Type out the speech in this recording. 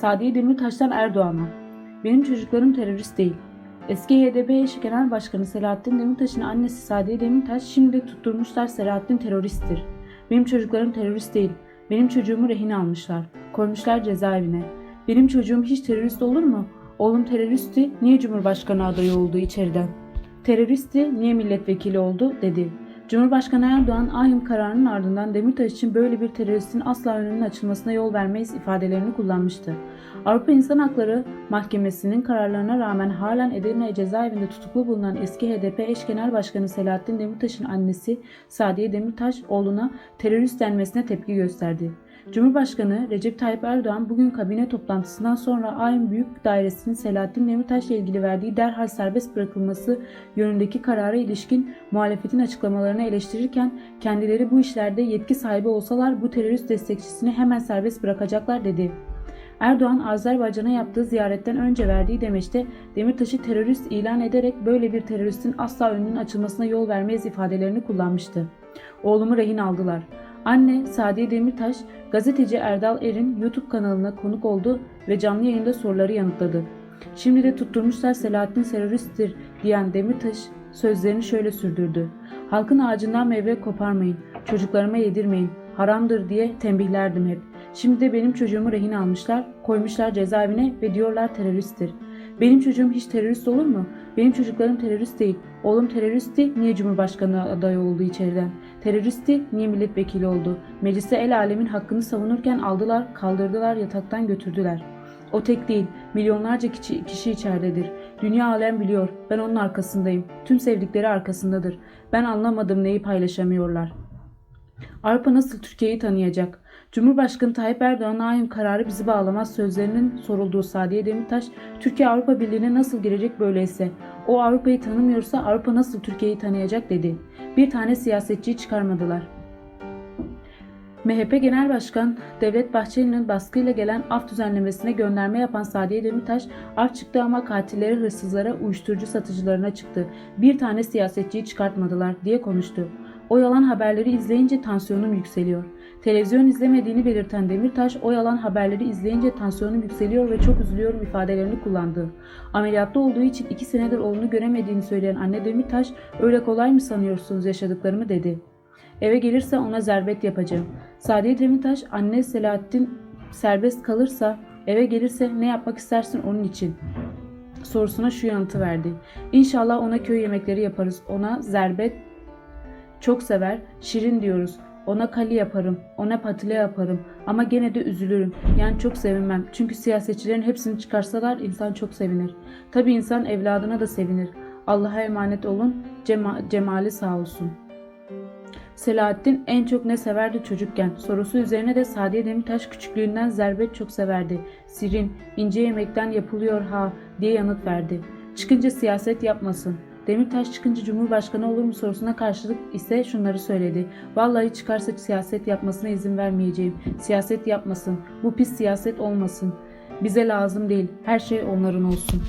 Sadiye Demirtaş'tan Erdoğan'a. Benim çocuklarım terörist değil. Eski HDP eş genel başkanı Selahattin Demirtaş'ın annesi Sadiye Demirtaş şimdi tutturmuşlar Selahattin teröristtir. Benim çocuklarım terörist değil. Benim çocuğumu rehin almışlar. Koymuşlar cezaevine. Benim çocuğum hiç terörist olur mu? Oğlum teröristti, niye Cumhurbaşkanı adayı oldu içeriden? Teröristti, niye milletvekili oldu dedi. Cumhurbaşkanı Erdoğan ahim kararının ardından Demirtaş için böyle bir teröristin asla önünün açılmasına yol vermeyiz ifadelerini kullanmıştı. Avrupa İnsan Hakları Mahkemesi'nin kararlarına rağmen halen Edirne cezaevinde tutuklu bulunan eski HDP eş genel başkanı Selahattin Demirtaş'ın annesi Sadiye Demirtaş oğluna terörist denmesine tepki gösterdi. Cumhurbaşkanı Recep Tayyip Erdoğan bugün kabine toplantısından sonra AYM Büyük Dairesi'nin Selahattin Demirtaş'la ilgili verdiği derhal serbest bırakılması yönündeki karara ilişkin muhalefetin açıklamalarını eleştirirken kendileri bu işlerde yetki sahibi olsalar bu terörist destekçisini hemen serbest bırakacaklar dedi. Erdoğan Azerbaycan'a yaptığı ziyaretten önce verdiği demeçte Demirtaş'ı terörist ilan ederek böyle bir teröristin asla önünün açılmasına yol vermeyiz ifadelerini kullanmıştı. Oğlumu rehin aldılar. Anne Sadiye Demirtaş, gazeteci Erdal Er'in YouTube kanalına konuk oldu ve canlı yayında soruları yanıtladı. Şimdi de tutturmuşlar Selahattin teröristtir diyen Demirtaş sözlerini şöyle sürdürdü. Halkın ağacından meyve koparmayın, çocuklarıma yedirmeyin, haramdır diye tembihlerdim hep. Şimdi de benim çocuğumu rehin almışlar, koymuşlar cezaevine ve diyorlar teröristtir. Benim çocuğum hiç terörist olur mu? Benim çocuklarım terörist değil. Oğlum teröristti, niye Cumhurbaşkanı adayı oldu içeriden? Teröristti, niye milletvekili oldu? Mecliste el alemin hakkını savunurken aldılar, kaldırdılar, yataktan götürdüler. O tek değil, milyonlarca kişi, kişi içeridedir. Dünya alem biliyor, ben onun arkasındayım. Tüm sevdikleri arkasındadır. Ben anlamadım neyi paylaşamıyorlar. Avrupa nasıl Türkiye'yi tanıyacak? Cumhurbaşkanı Tayyip Erdoğan'ın hain kararı bizi bağlamaz sözlerinin sorulduğu Sadiye Demirtaş, Türkiye Avrupa Birliği'ne nasıl girecek böyleyse? O Avrupa'yı tanımıyorsa Avrupa nasıl Türkiye'yi tanıyacak dedi. Bir tane siyasetçiyi çıkarmadılar. MHP Genel Başkan Devlet Bahçeli'nin baskıyla gelen af düzenlemesine gönderme yapan Sadiye Demirtaş, af çıktı ama katilleri hırsızlara, uyuşturucu satıcılarına çıktı. Bir tane siyasetçiyi çıkartmadılar diye konuştu. O yalan haberleri izleyince tansiyonum yükseliyor. Televizyon izlemediğini belirten Demirtaş, o yalan haberleri izleyince tansiyonum yükseliyor ve çok üzülüyorum ifadelerini kullandı. Ameliyatta olduğu için iki senedir oğlunu göremediğini söyleyen anne Demirtaş, öyle kolay mı sanıyorsunuz yaşadıklarımı dedi. Eve gelirse ona zerbet yapacağım. Sadiye Demirtaş, anne Selahattin serbest kalırsa, eve gelirse ne yapmak istersin onun için? Sorusuna şu yanıtı verdi. İnşallah ona köy yemekleri yaparız. Ona zerbet çok sever. Şirin diyoruz. Ona kali yaparım. Ona patile yaparım. Ama gene de üzülürüm. Yani çok sevinmem. Çünkü siyasetçilerin hepsini çıkarsalar insan çok sevinir. Tabi insan evladına da sevinir. Allah'a emanet olun. Cema- cemali sağ olsun. Selahattin en çok ne severdi çocukken? Sorusu üzerine de Sadiye Demirtaş küçüklüğünden zerbet çok severdi. Sirin, ince yemekten yapılıyor ha diye yanıt verdi. Çıkınca siyaset yapmasın. Demirtaş çıkınca Cumhurbaşkanı olur mu sorusuna karşılık ise şunları söyledi. Vallahi çıkarsa siyaset yapmasına izin vermeyeceğim. Siyaset yapmasın. Bu pis siyaset olmasın. Bize lazım değil. Her şey onların olsun.